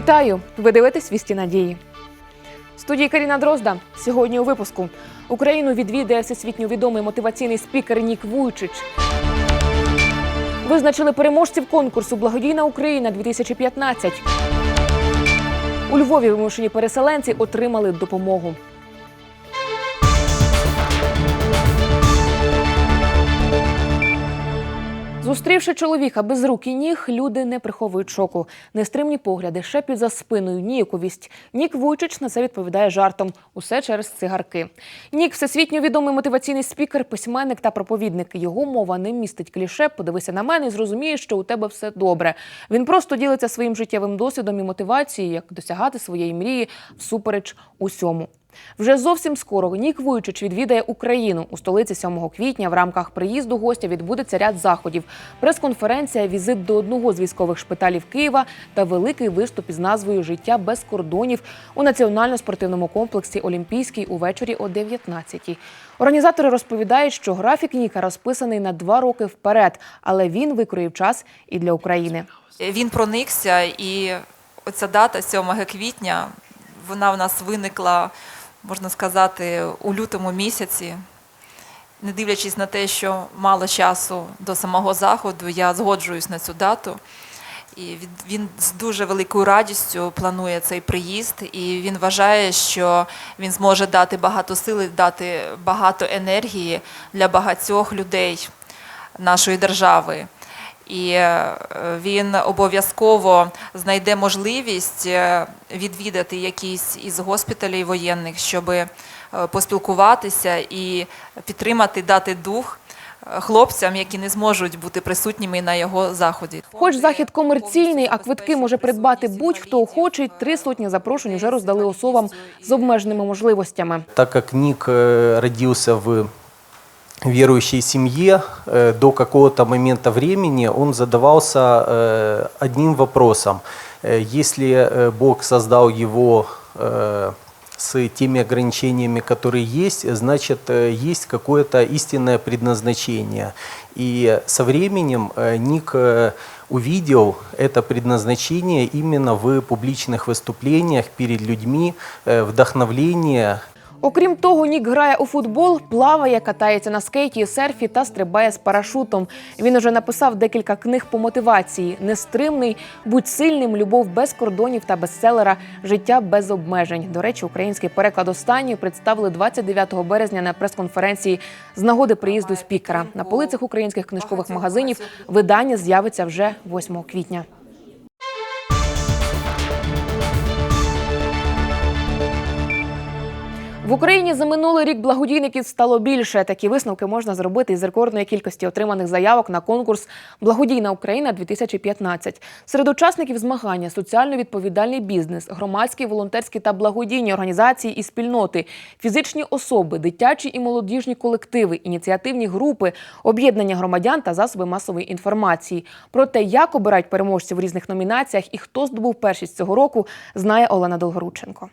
Вітаю! Ви дивитесь вісті надії. Студії Каріна Дрозда. Сьогодні у випуску Україну відвідає всесвітньо відомий мотиваційний спікер Нік Вуйчич. Визначили переможців конкурсу Благодійна Україна 2015. У Львові вимушені переселенці отримали допомогу. Зустрівши чоловіка без рук і ніг, люди не приховують шоку. Нестримні погляди, шепіт за спиною, ніяковість. Нік Вуйчич на це відповідає жартом. Усе через цигарки. Нік всесвітньо відомий мотиваційний спікер, письменник та проповідник. Його мова не містить кліше. Подивися на мене і зрозумієш, що у тебе все добре. Він просто ділиться своїм життєвим досвідом і мотивацією, як досягати своєї мрії всупереч усьому. Вже зовсім скоро Нік Вуйчич відвідає Україну у столиці 7 квітня. В рамках приїзду гостя відбудеться ряд заходів: прес-конференція, візит до одного з військових шпиталів Києва та великий виступ із назвою Життя без кордонів у національно-спортивному комплексі Олімпійський увечері о 19-й. Організатори розповідають, що графік Ніка розписаний на два роки вперед, але він викроїв час і для України. Він проникся, і оця дата 7 квітня, вона в нас виникла, можна сказати, у лютому місяці. Не дивлячись на те, що мало часу до самого заходу, я згоджуюсь на цю дату. І він- з дуже великою радістю планує цей приїзд, і він вважає, що він зможе дати багато сили, дати багато енергії для багатьох людей нашої держави. І е, він обов'язково знайде можливість е, відвідати якийсь із госпіталів воєнних, щоб е, поспілкуватися і підтримати, дати дух хлопцям, які не зможуть бути присутніми на його заході. Хоч захід комерційний, а квитки може придбати будь-хто охочий. Три сотні запрошень вже роздали особам з обмеженими можливостями. Так как Ник э, родился в верующей семье, э, до какого-то момента времени он задавался э, одним вопросом. Э, Если Бог создал его с теми ограничениями, которые есть, значит, есть какое-то истинное предназначение. И со временем Ник увидел это предназначение именно в публичных выступлениях перед людьми, вдохновление Окрім того, Нік грає у футбол, плаває, катається на скейті, серфі та стрибає з парашутом. Він уже написав декілька книг по мотивації: нестримний, будь сильним, любов без кордонів та бестселера Життя без обмежень. До речі, український переклад останньої представили 29 березня на прес-конференції з нагоди приїзду спікера. На полицях українських книжкових магазинів видання з'явиться вже 8 квітня. В Україні за минулий рік благодійників стало більше. Такі висновки можна зробити із рекордної кількості отриманих заявок на конкурс Благодійна Україна 2015 Серед учасників змагання соціально відповідальний бізнес, громадські, волонтерські та благодійні організації і спільноти, фізичні особи, дитячі і молодіжні колективи, ініціативні групи, об'єднання громадян та засоби масової інформації. Про те, як обирають переможців в різних номінаціях і хто здобув першість цього року, знає Олена Долгорученко.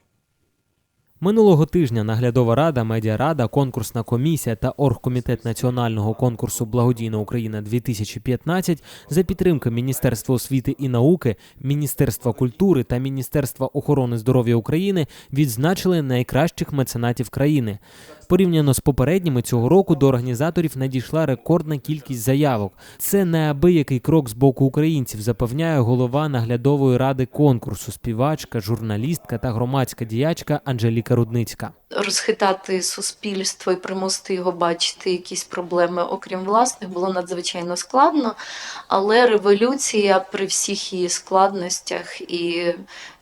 Минулого тижня наглядова рада, медіарада, конкурсна комісія та оргкомітет національного конкурсу Благодійна Україна 2015 за підтримки Міністерства освіти і науки, Міністерства культури та Міністерства охорони здоров'я України відзначили найкращих меценатів країни. Порівняно з попередніми цього року до організаторів надійшла рекордна кількість заявок. Це неабиякий крок з боку українців, запевняє голова наглядової ради конкурсу, співачка, журналістка та громадська діячка Анжеліка Рудницька. Розхитати суспільство і примусити його бачити якісь проблеми, окрім власних, було надзвичайно складно. Але революція при всіх її складностях і,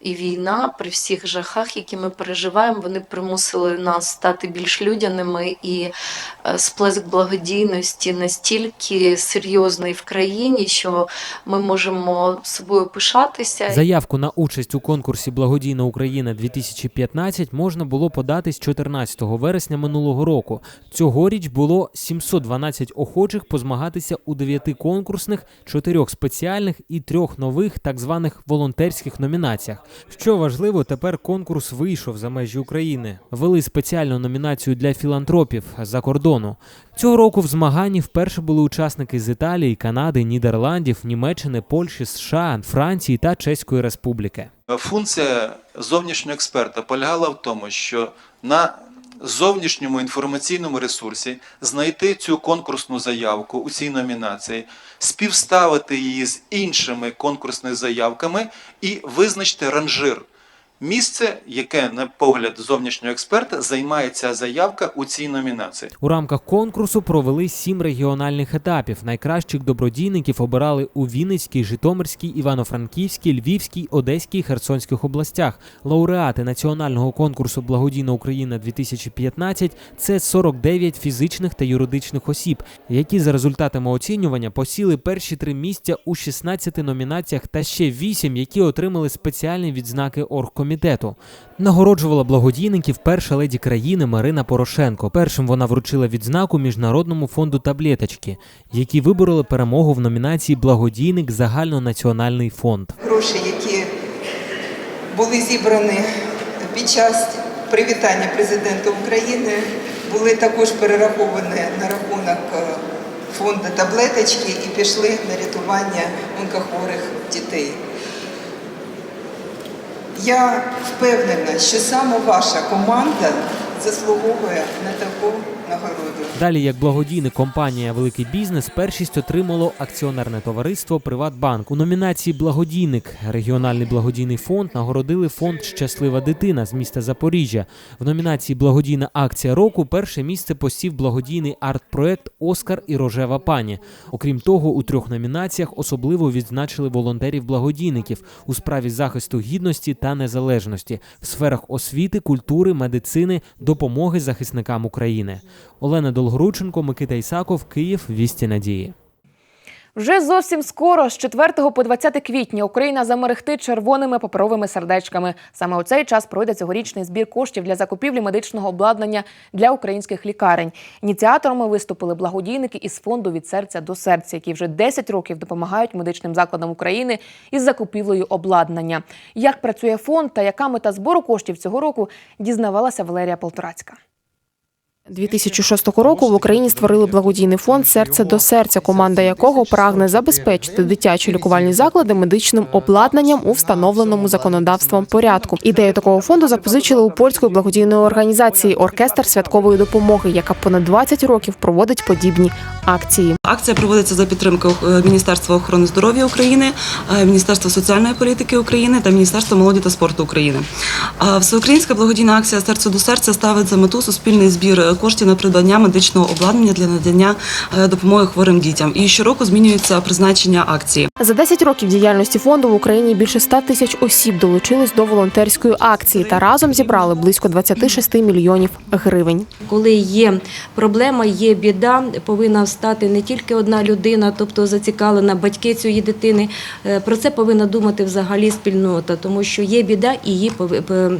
і війна, при всіх жахах, які ми переживаємо, вони примусили нас стати більш людяними і е, сплеск благодійності настільки серйозний в країні, що ми можемо собою пишатися. Заявку на участь у конкурсі Благодійна Україна 2015 можна було подати з 14 вересня минулого року. Цьогоріч було 712 охочих позмагатися у 9 конкурсних, 4 спеціальних і 3 нових так званих волонтерських номінаціях. Що важливо, тепер конкурс вийшов за межі України. Вели спеціальну номінацію для філантропів за кордону. Цього року в змаганні вперше були учасники з Італії, Канади, Нідерландів, Німеччини, Польщі, США, Франції та Чеської Республіки. Функція зовнішнього експерта полягала в тому, що на зовнішньому інформаційному ресурсі знайти цю конкурсну заявку у цій номінації, співставити її з іншими конкурсними заявками і визначити ранжир. Місце, яке, на погляд зовнішнього експерта, займає ця заявка у цій номінації. У рамках конкурсу провели сім регіональних етапів. Найкращих добродійників обирали у Вінницькій, Житомирській, Івано-Франківській, Львівській, Одеській, Херсонських областях. Лауреати національного конкурсу Благодійна Україна 2015 – це 49 фізичних та юридичних осіб, які за результатами оцінювання посіли перші три місця у 16 номінаціях та ще 8, які отримали спеціальні відзнаки оргкомітету. Нагороджувала благодійників перша леді країни Марина Порошенко. Першим вона вручила відзнаку Міжнародному фонду таблеточки, які вибороли перемогу в номінації Благодійник загальнонаціональний фонд. гроші, які були зібрані під час привітання президента України, були також перераховані на рахунок е, фонду таблеточки і пішли на рятування онкохворих дітей. Я впевнена, що саме ваша команда заслуговує на таку нагороду. Далі, як благодійник компанія Великий бізнес, першість отримало акціонерне товариство Приватбанк. У номінації Благодійник регіональний благодійний фонд нагородили фонд Щаслива дитина з міста Запоріжжя. В номінації Благодійна акція року перше місце посів благодійний арт-проект Оскар і Рожева пані. Окрім того, у трьох номінаціях особливо відзначили волонтерів-благодійників у справі захисту гідності та незалежності в сферах освіти, культури, медицини, допомоги захисникам України. Олена Долгорученко, Микита Ісаков, Київ. Вісті надії. Вже зовсім скоро, з 4 по 20 квітня, Україна замерехтить червоними паперовими сердечками. Саме у цей час пройде цьогорічний збір коштів для закупівлі медичного обладнання для українських лікарень. Ініціаторами виступили благодійники із фонду від серця до серця, які вже 10 років допомагають медичним закладам України із закупівлею обладнання. Як працює фонд та яка мета збору коштів цього року, дізнавалася Валерія Полторацька. 2006 року в Україні створили благодійний фонд Серце до серця, команда якого прагне забезпечити дитячі лікувальні заклади медичним обладнанням у встановленому законодавством порядку. Ідею такого фонду запозичили у польської благодійної організації Оркестр святкової допомоги, яка понад 20 років проводить подібні акції. Акція проводиться за підтримки е, Міністерства охорони здоров'я України, е, Міністерства соціальної політики України та Міністерства молоді та спорту України. Всеукраїнська благодійна акція Серце до серця ставить за мету суспільний збір коштів на придбання медичного обладнання для надання е, допомоги хворим дітям. І щороку змінюється призначення акції. За 10 років діяльності фонду в Україні більше 100 тисяч осіб долучились до волонтерської акції та разом зібрали близько 26 мільйонів гривень. Коли є проблема, є біда, повинна встати не тільки одна людина, тобто зацікавлена батьки цієї дитини. Е, Про це повинна думати взагалі спільнота, тому що є біда і її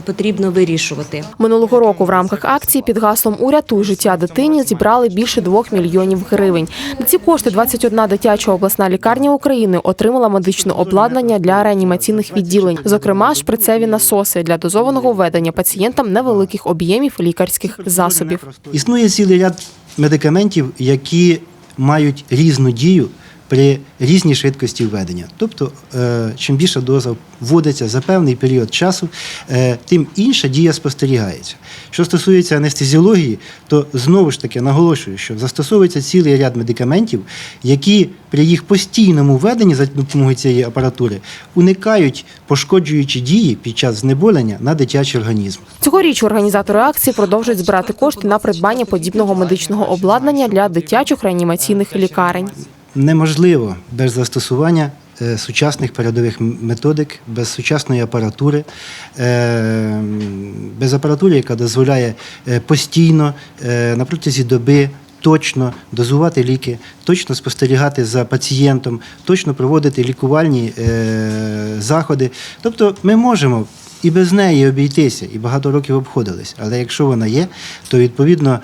потрібно вирішувати. Минулого року в рамках акції під гаслом Урятуй життя дитині зібрали більше 2 мільйонів гривень. На ці кошти 21 дитяча обласна лікарня України отримала медичне обладнання для реанімаційних відділень, зокрема шприцеві насоси для дозованого введення пацієнтам невеликих об'ємів лікарських засобів. Існує цілий ряд медикаментів, які мають різну дію при різній швидкості введення. Тобто, е, чим більша доза вводиться за певний період часу, е, тим інша дія спостерігається. Що стосується анестезіології, то знову ж таки наголошую, що застосовується цілий ряд медикаментів, які при їх постійному введенні за допомогою цієї апаратури уникають пошкоджуючі дії під час знеболення на дитячий організм. Цьогоріч організатори акції продовжують збирати кошти на придбання подібного медичного обладнання для дитячих реанімаційних лікарень. Неможливо без застосування е, сучасних передових методик, без сучасної апаратури, е, без апаратури, яка дозволяє е, постійно на протязі доби. Точно дозувати ліки, точно спостерігати за пацієнтом, точно проводити лікувальні е, заходи. Тобто ми можемо і без неї обійтися, і багато років обходились. Але якщо вона є, то відповідно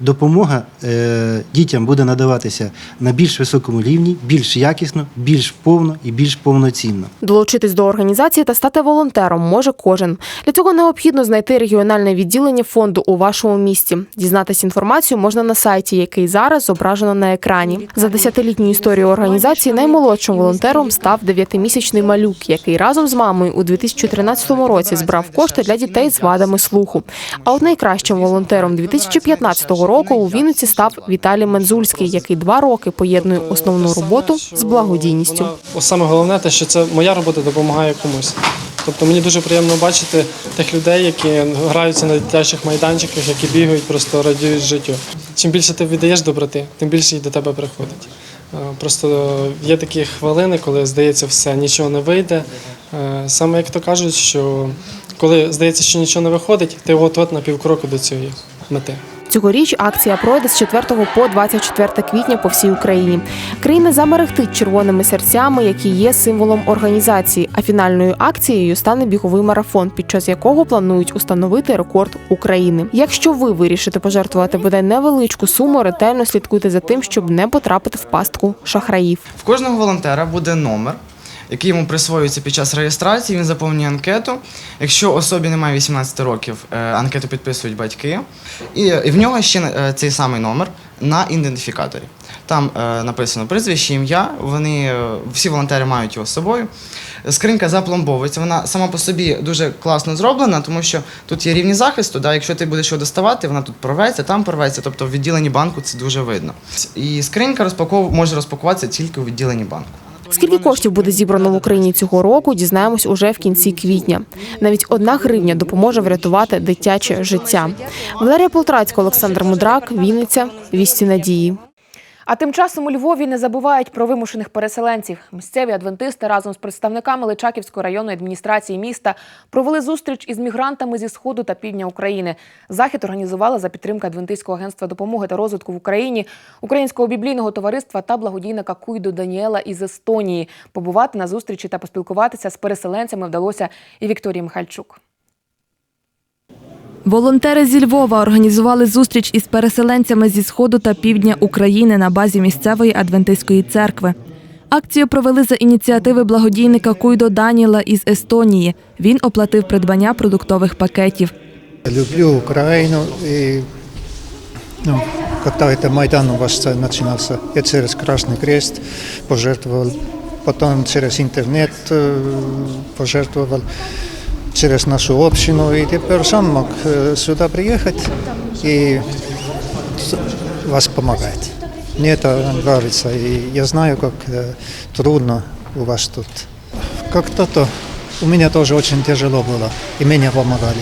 допомога е, дітям буде надаватися на більш високому рівні, більш якісно, більш повно і більш повноцінно. Долучитись до організації та стати волонтером може кожен. Для цього необхідно знайти регіональне відділення фонду у вашому місті. Дізнатись інформацію можна на сайті, який зараз зображено на екрані. За десятилітню історію організації наймолодшим волонтером став дев'ятимісячний малюк, який разом з мамою у 2013 році збрав кошти для дітей з вадами слуху. А от найкращим волонтером 2015 року у Вінниці став Віталій Мензульський, який два роки поєднує основну роботу з благодійністю. Саме головне, те, що це моя робота допомагає комусь. Тобто мені дуже приємно бачити тих людей, які граються на дитячих майданчиках, які бігають, просто радіють життю. Чим більше ти віддаєш доброти, тим більше їх до тебе приходить. Е, Просто є такі хвилини, коли здається, все, нічого не вийде. Е, Саме як то кажуть, що коли здається, що нічого не виходить, ти от-от на півкроку до цієї мети. Цьогоріч акція пройде з 4 по 24 квітня по всій Україні. Країна замерехтить червоними серцями, які є символом організації. А фінальною акцією стане біговий марафон, під час якого планують установити рекорд України. Якщо ви вирішите пожертвувати бодай невеличку суму, ретельно слідкуйте за тим, щоб не потрапити в пастку шахраїв. В кожного волонтера буде номер, який йому присвоюється під час реєстрації. Він заповнює анкету. Якщо особі немає 18 років, е, анкету підписують батьки. І, в нього ще е, цей самий номер на ідентифікаторі. Там е, написано прізвище, ім'я. Вони всі волонтери мають його з собою. Скринька запломбовується. Вона сама по собі дуже класно зроблена, тому що тут є рівні захисту. Да? Якщо ти будеш його доставати, вона тут порветься, там порветься. Тобто в відділенні банку це дуже видно. І скринька розпаков... може розпакуватися тільки у відділенні банку. Скільки коштів буде зібрано в Україні цього року, дізнаємось уже в кінці квітня. Навіть одна гривня допоможе врятувати дитяче життя. Валерія Полтрацька, Олександр Мудрак, Вінниця, Вісті надії. А тим часом у Львові не забувають про вимушених переселенців. Місцеві адвентисти разом з представниками Личаківської районної адміністрації міста провели зустріч із мігрантами зі сходу та півдня України. Захід організували за підтримки Адвентистського агентства допомоги та розвитку в Україні, Українського біблійного товариства та благодійника Куйдо Даніела із Естонії. Побувати на зустрічі та поспілкуватися з переселенцями вдалося і Вікторії Михальчук. Волонтери зі Львова організували зустріч із переселенцями зі сходу та півдня України на базі місцевої адвентистської церкви. Акцію провели за ініціативи благодійника Куйдо Даніла із Естонії. Він оплатив придбання продуктових пакетів. Люблю Украину и ну, когда это Майдан у вас начинался, я через Красный Крест пожертвовал, потом через интернет э, пожертвовал, через нашу общину, и теперь сам мог э, сюда приехать и с- вас помогать. Мне это нравится, и я знаю, как э, трудно у вас тут. Как-то то у меня тоже очень тяжело было, и меня помогали.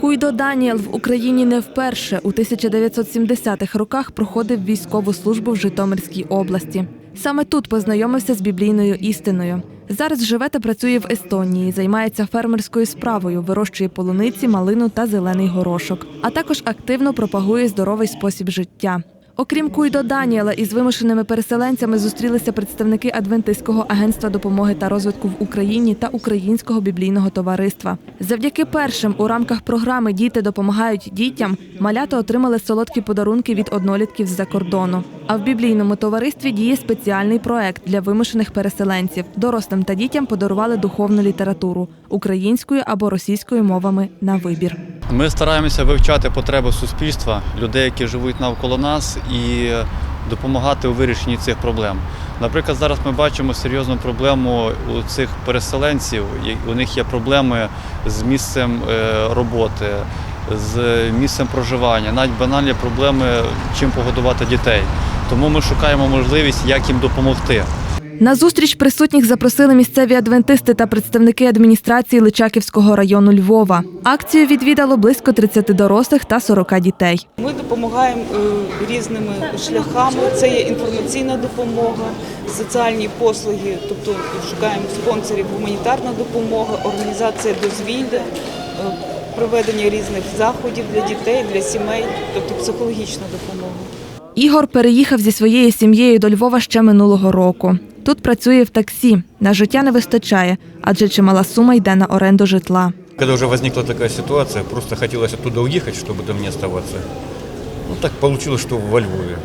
Куйдо Даніел в Україні не вперше. У 1970-х роках проходив військову службу в Житомирській області. Саме тут познайомився з біблійною істиною. Зараз живе та працює в Естонії, займається фермерською справою, вирощує полуниці, малину та зелений горошок, а також активно пропагує здоровий спосіб життя. Окрім Куйдо Даніела, із вимушеними переселенцями зустрілися представники Адвентистського агентства допомоги та розвитку в Україні та Українського біблійного товариства. Завдяки першим у рамках програми Діти допомагають дітям малята отримали солодкі подарунки від однолітків з-за кордону. А в біблійному товаристві діє спеціальний проект для вимушених переселенців. Дорослим та дітям подарували духовну літературу українською або російською мовами на вибір. Ми стараємося вивчати потреби суспільства, людей, які живуть навколо нас, і допомагати у вирішенні цих проблем. Наприклад, зараз ми бачимо серйозну проблему у цих переселенців. У них є проблеми з місцем е, роботи, з місцем проживання, навіть банальні проблеми, чим погодувати дітей. Тому ми шукаємо можливість, як їм допомогти. На зустріч присутніх запросили місцеві адвентисти та представники адміністрації Личаківського району Львова. Акцію відвідало близько 30 дорослих та 40 дітей. Ми допомагаємо е, різними шляхами. Це є інформаційна допомога, соціальні послуги, тобто шукаємо спонсорів, гуманітарна допомога, організація дозвілля, е, проведення різних заходів для дітей, для сімей, тобто психологічна допомога. Ігор переїхав зі своєю сім'єю до Львова ще минулого року. Тут працює в таксі. На життя не вистачає, адже чимала сума йде на оренду житла. Когда уже возникла такая ситуация, просто хотелось оттуда уехать, чтобы там не оставаться. Ну, так получилось, что во Львове.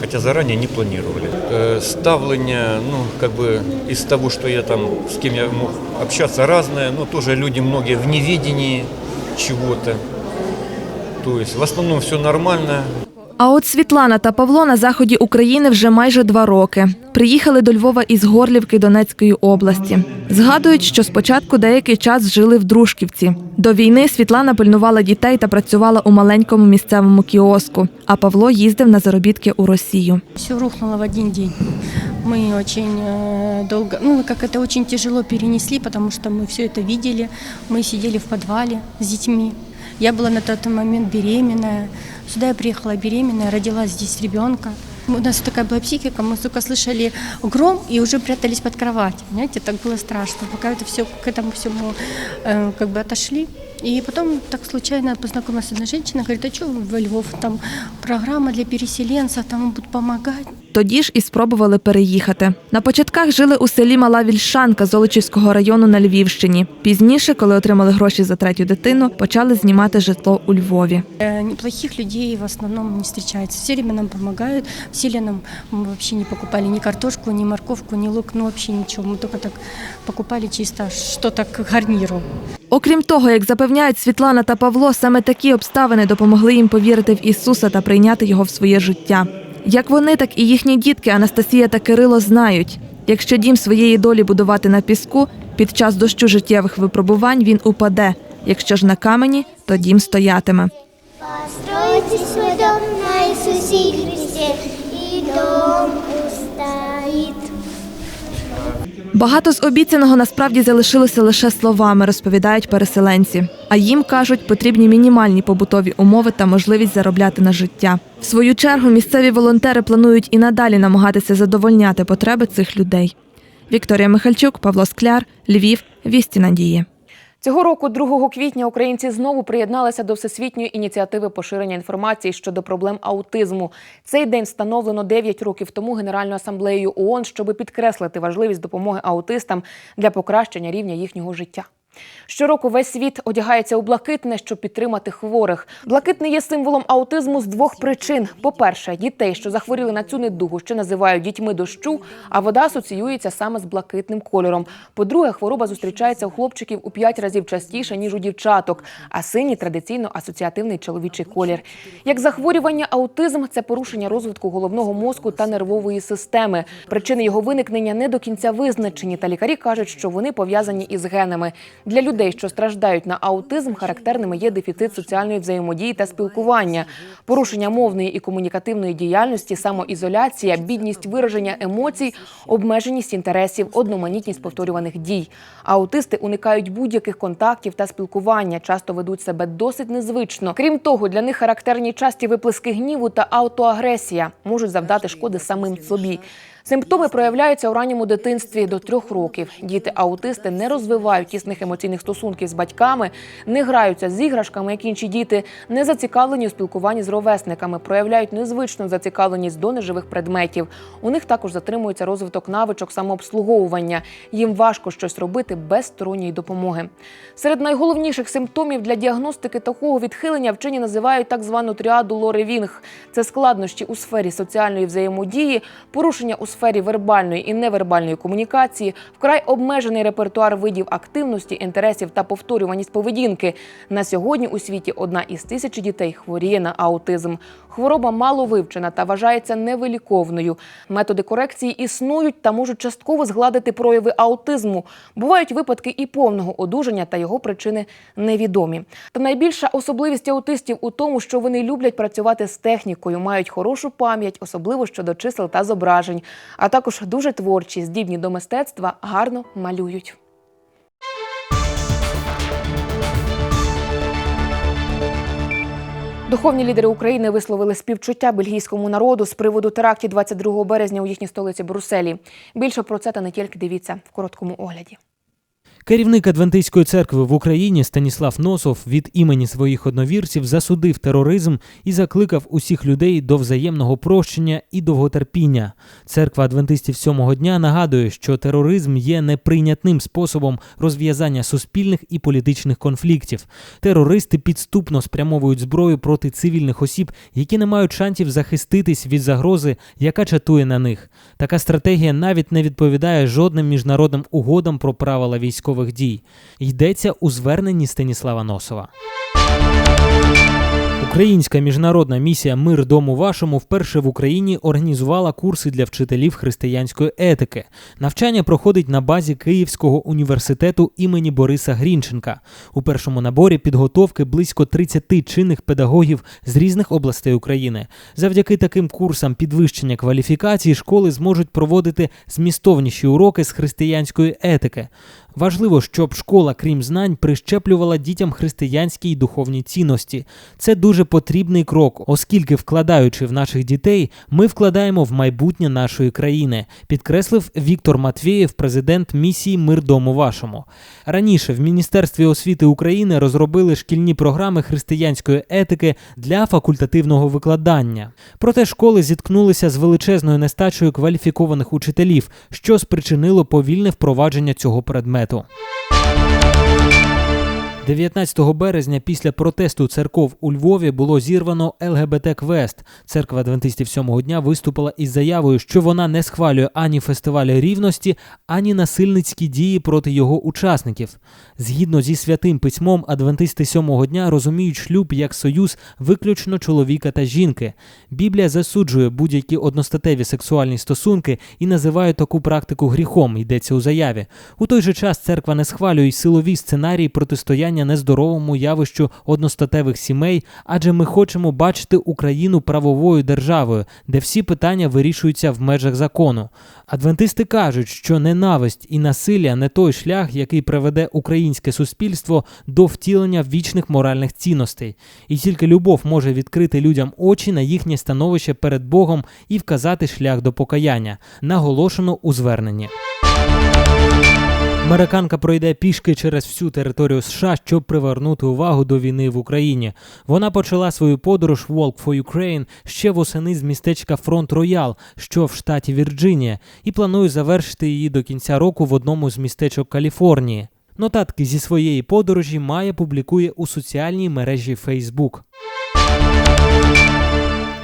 Хотя заранее не планировали. Э, ставление, ну, как бы из того, что я там, с кем я мог общаться, разное, но тоже люди многие в неведении чего-то. То есть в основном все нормально, А от Світлана та Павло на заході України вже майже два роки. Приїхали до Львова із Горлівки Донецької області. Згадують, що спочатку деякий час жили в Дружківці. До війни Світлана пильнувала дітей та працювала у маленькому місцевому кіоску, а Павло їздив на заробітки у Росію. Все рухнуло в один день. Мы очень э, долго, ну, как это очень тяжело перенесли, потому что мы все это видели. Мы сидели в подвале с детьми. Я была на тот момент беременная. Сюда я приехала беременная, родила здесь ребенка. У нас такая была психика, мы только слышали гром и уже прятались под кровать. Понимаете, так было страшно. Пока это все к этому всему э, как бы отошли. И потом так случайно познакомилась с одной женщиной, говорит, а что во Львов, там программа для переселенцев, там будут помогать. Тоді ж і спробували переїхати. На початках жили у селі Мала Вільшанка Золочівського району на Львівщині. Пізніше, коли отримали гроші за третю дитину, почали знімати житло у Львові. Э, Неплохих людей в основном не встречается. Все время нам помогают. В селе нам мы вообще не покупали ни картошку, ни морковку, ни лук, ну вообще ничего. Мы только так покупали чисто что-то к гарниру. Окрім того, як запевняють Світлана та Павло, саме такі обставини допомогли їм повірити в Ісуса та прийняти його в своє життя. Як вони, так і їхні дітки Анастасія та Кирило знають. Якщо дім своєї долі будувати на піску, під час дощу життєвих випробувань він упаде. Якщо ж на камені, то дім стоятиме. Постройте свій дом на Ісусі Христі, і дом устоит. Багато з обіцяного насправді залишилося лише словами, розповідають переселенці. А їм кажуть, потрібні мінімальні побутові умови та можливість заробляти на життя. В свою чергу місцеві волонтери планують і надалі намагатися задовольняти потреби цих людей. Вікторія Михальчук, Павло Скляр, Львів, Вісті Надії. Цього року, 2 квітня, українці знову приєдналися до всесвітньої ініціативи поширення інформації щодо проблем аутизму. Цей день встановлено 9 років тому Генеральною асамблеєю ООН, щоб підкреслити важливість допомоги аутистам для покращення рівня їхнього життя. Щороку весь світ одягається у блакитне, щоб підтримати хворих. Блакитний є символом аутизму з двох причин: по-перше, дітей, що захворіли на цю недугу, ще називають дітьми дощу, а вода асоціюється саме з блакитним кольором. По-друге, хвороба зустрічається у хлопчиків у п'ять разів частіше ніж у дівчаток. А синій традиційно асоціативний чоловічий колір. Як захворювання, аутизм це порушення розвитку головного мозку та нервової системи. Причини його виникнення не до кінця визначені, та лікарі кажуть, що вони пов'язані із генами. Для людей, що страждають на аутизм, характерними є дефіцит соціальної взаємодії та спілкування, порушення мовної і комунікативної діяльності, самоізоляція, бідність вираження емоцій, обмеженість інтересів, одноманітність повторюваних дій. Аутисти уникають будь-яких контактів та спілкування, часто ведуть себе досить незвично. Крім того, для них характерні часті виплески гніву та аутоагресія можуть завдати шкоди самим собі. Симптоми проявляються у ранньому дитинстві до трьох років. Діти-аутисти не розвивають тісних емоційних стосунків з батьками, не граються з іграшками, як інші діти, не зацікавлені у спілкуванні з ровесниками, проявляють незвичну зацікавленість до неживих предметів. У них також затримується розвиток навичок самообслуговування. Їм важко щось робити без сторонньої допомоги. Серед найголовніших симптомів для діагностики такого відхилення вчені називають так звану тріаду Лори Вінг. Це складнощі у сфері соціальної взаємодії, порушення у сфері вербальної і невербальної комунікації, вкрай обмежений репертуар видів активності, інтересів та повторюваність поведінки. На сьогодні у світі одна із тисячі дітей хворіє на аутизм. Хвороба мало вивчена та вважається невиліковною. Методи корекції існують та можуть частково згладити прояви аутизму. Бувають випадки і повного одужання, та його причини невідомі. Та найбільша особливість аутистів у тому, що вони люблять працювати з технікою, мають хорошу пам'ять, особливо щодо чисел та зображень, а також дуже творчі, здібні до мистецтва, гарно малюють. Духовні лідери України висловили співчуття бельгійському народу з приводу терактів 22 березня у їхній столиці Брюсселі. Більше про це та не тільки дивіться в короткому огляді. Керівник Адвентистської церкви в Україні Станіслав Носов від імені своїх одновірців засудив тероризм і закликав усіх людей до взаємного прощення і довготерпіння. Церква адвентистів сьомого дня нагадує, що тероризм є неприйнятним способом розв'язання суспільних і політичних конфліктів. Терористи підступно спрямовують зброю проти цивільних осіб, які не мають шансів захиститись від загрози, яка чатує на них. Така стратегія навіть не відповідає жодним міжнародним угодам про правила військових дій. Йдеться у зверненні Станіслава Носова. Українська міжнародна місія Мир дому вашому вперше в Україні організувала курси для вчителів християнської етики. Навчання проходить на базі Київського університету імені Бориса Грінченка. У першому наборі підготовки близько 30 чинних педагогів з різних областей України. Завдяки таким курсам підвищення кваліфікації школи зможуть проводити змістовніші уроки з християнської етики. Важливо, щоб школа, крім знань, прищеплювала дітям християнські й духовні цінності. Це дуже потрібний крок, оскільки, вкладаючи в наших дітей, ми вкладаємо в майбутнє нашої країни, підкреслив Віктор Матвєєв, президент місії Мир дому вашому. Раніше в Міністерстві освіти України розробили шкільні програми християнської етики для факультативного викладання. Проте школи зіткнулися з величезною нестачею кваліфікованих учителів, що спричинило повільне впровадження цього предмету. 19 березня після протесту церков у Львові було зірвано ЛГБТ Квест. Церква адвентистів сьомого дня виступила із заявою, що вона не схвалює ані фестиваль рівності, ані насильницькі дії проти його учасників. Згідно зі святим письмом, адвентисти сьомого дня розуміють шлюб як союз виключно чоловіка та жінки. Біблія засуджує будь-які одностатеві сексуальні стосунки і називає таку практику гріхом. Йдеться у заяві. У той же час церква не схвалює силові сценарії протистояння нездоровому явищу одностатевих сімей, адже ми хочемо бачити Україну правовою державою, де всі питання вирішуються в межах закону. Адвентисти кажуть, що ненависть і насилля не той шлях, який приведе українське суспільство до втілення вічних моральних цінностей, і тільки любов може відкрити людям очі на їхнє становище перед Богом і вказати шлях до покаяння, наголошено у зверненні. Американка пройде пішки через всю територію США, щоб привернути увагу до війни в Україні. Вона почала свою подорож Walk for Ukraine ще восени з містечка Фронт Роял, що в штаті Вірджинія, і планує завершити її до кінця року в одному з містечок Каліфорнії. Нотатки зі своєї подорожі Майя публікує у соціальній мережі Facebook.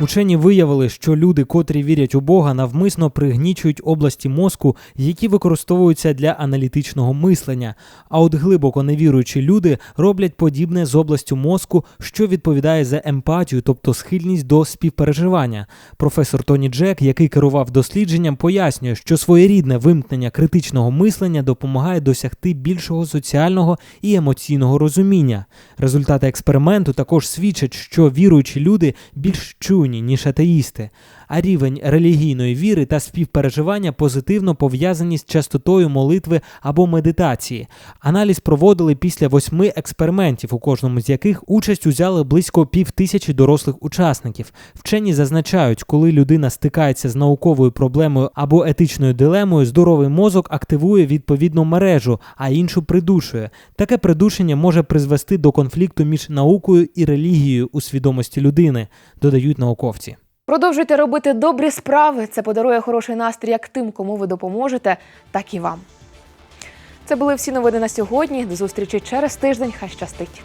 Учені виявили, що люди, котрі вірять у Бога, навмисно пригнічують області мозку, які використовуються для аналітичного мислення. А от глибоко невіруючі люди роблять подібне з областю мозку, що відповідає за емпатію, тобто схильність до співпереживання. Професор Тоні Джек, який керував дослідженням, пояснює, що своєрідне вимкнення критичного мислення допомагає досягти більшого соціального і емоційного розуміння. Результати експерименту також свідчать, що віруючі люди більш чуйні, ніж атеїсти, а рівень релігійної віри та співпереживання позитивно пов'язані з частотою молитви або медитації. Аналіз проводили після восьми експериментів, у кожному з яких участь узяли близько пів тисячі дорослих учасників. Вчені зазначають, коли людина стикається з науковою проблемою або етичною дилемою, здоровий мозок активує відповідну мережу, а іншу придушує. Таке придушення може призвести до конфлікту між наукою і релігією у свідомості людини, додають науковці. Продовжуйте робити добрі справи. Це подарує хороший настрій як тим, кому ви допоможете, так і вам. Це були всі новини на сьогодні. До зустрічі через тиждень. Хай щастить.